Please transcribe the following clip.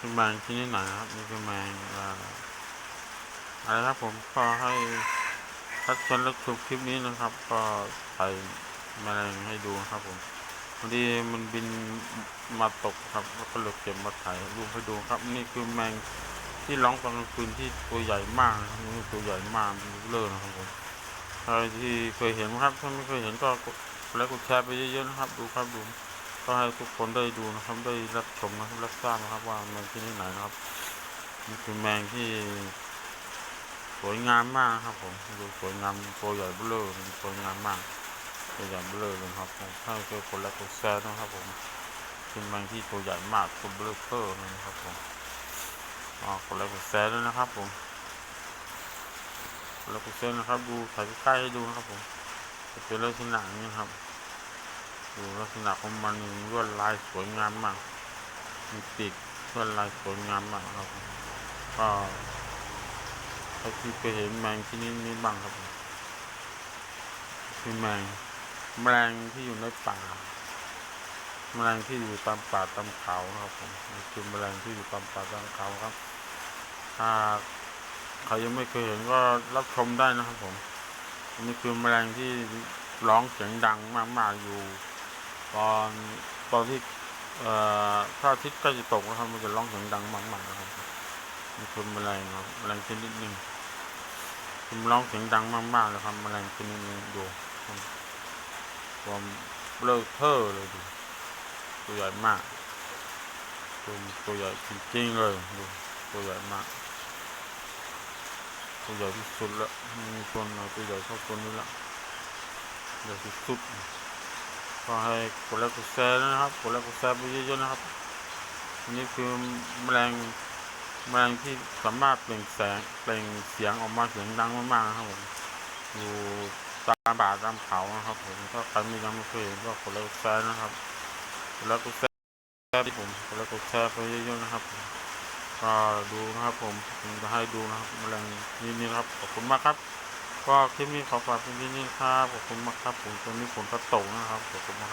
คือแมงที่นี่ไหนนะครับนี่คือแมงอะไรครับผมก็ให้ทักชนรับชมคลิปนี้นะครับ ก็ใส่แมลงให้ดูนะครับผมพอดีมันบินมาตกครับแล้วก็เลยเก็บมาถ่ายรูปให้ดูครับ นี่คือแมงที่ร้องตอนกลางคืนที่ตัวใหญ่มากนะครับนี่ตัวใหญ่มากเลอนะครับผมใครที่เคยเห็นครับถ้าไม่เคยเห็นก็กดไลค์กดแชร์ไปเยอะๆนะครับ ดูครับดู ก็ให้ทุกคนได้ดูนะครับได้รับชมนะครับรับทราบนะครับว่าแมงที่นี่ไหนนะครับนี่คือแมงที่สวยงามมากครับผมดูสวยงามตัวใหญ่เบ้อสวยงามมากตัวใหญ่เบ้อเลยครับผมถ้าเจอคนละกดแชร์นะครับผมเป็นแมงที่ตัวใหญ่มากตัวเบลอเทอร์เลยนะครับผมอ๋อคนละกแชร์ด้วยนะครับผมคนละกดแชร์นะครับ ดูถ่ายใกล้ๆให้ดูนะครับผมจะเป็นลักษณะอย่างนี้ครับ ดูลักษณะของมันนี่ลวดลายสวยงามมากมีปีกลวดลายสวยงามมากครับก็ใครที่ไปเห็นแมงที่นี่นี่บ้างครับคือแมงแมลงที่อยู่ในป่าแมลงที่อยู่ตามป่าตามเขาครับผมคือแมลงที่อยู่ตามป่าตามเขาครับถ้าใครยังไม่เคยเห็นก็รับชมได้นะครับผมนนี้คือแมลงที่ร้องเสียงดังมากๆอยู่ ตอนตอนที่เอ่อพระอาทิตย์ใกล้จะตกนะครับ มันจะร้องเสียงดังมากๆนะครับนี่คือแมลงครับแมลงชนิดหนึ่งคือมันร้องเสียงดังมากๆเลยครับแมลงชนิดหนึงดูความเบลอเทอร์เลยดูตัวใหญ่มากตัวตัวใหญ่จริงๆเลยดูตัวใหญ่มากตัวใหญ่ที่สุดละมีตัวไหนตัวใหญ่เท่าตัวนี้ละใหญ่ที่สุด ก็ให้กดไลค์กดแชร์นะครับกดไลค์กดแชร์ไปเยอะๆนะครับนี่คือแมลงแมลงที่สามารถเปล่งแสงเปล่งเสียงออกมาเสียงดังมากๆนะครับผมอยู่ตามป่าตามเขานะครับผมถ้าใครม่ยังไม่เคยเห็นก็กดไลค์กดแชร์นะครับกดไลค์กดแชร์ที่ผมกดไลค์กดแชร์ไปเยอะๆนะครับก็ดูนะครับผมผมจะให้ดูนะครับแมลงนี่นี่นะครับขอบคุณมากครับ ก็คลิปนี้ขอฝากเป็นที่นี่ครับขอบคุณมากครับผมตอนนี้ฝนก็ตกนะครับขอบคุณมาก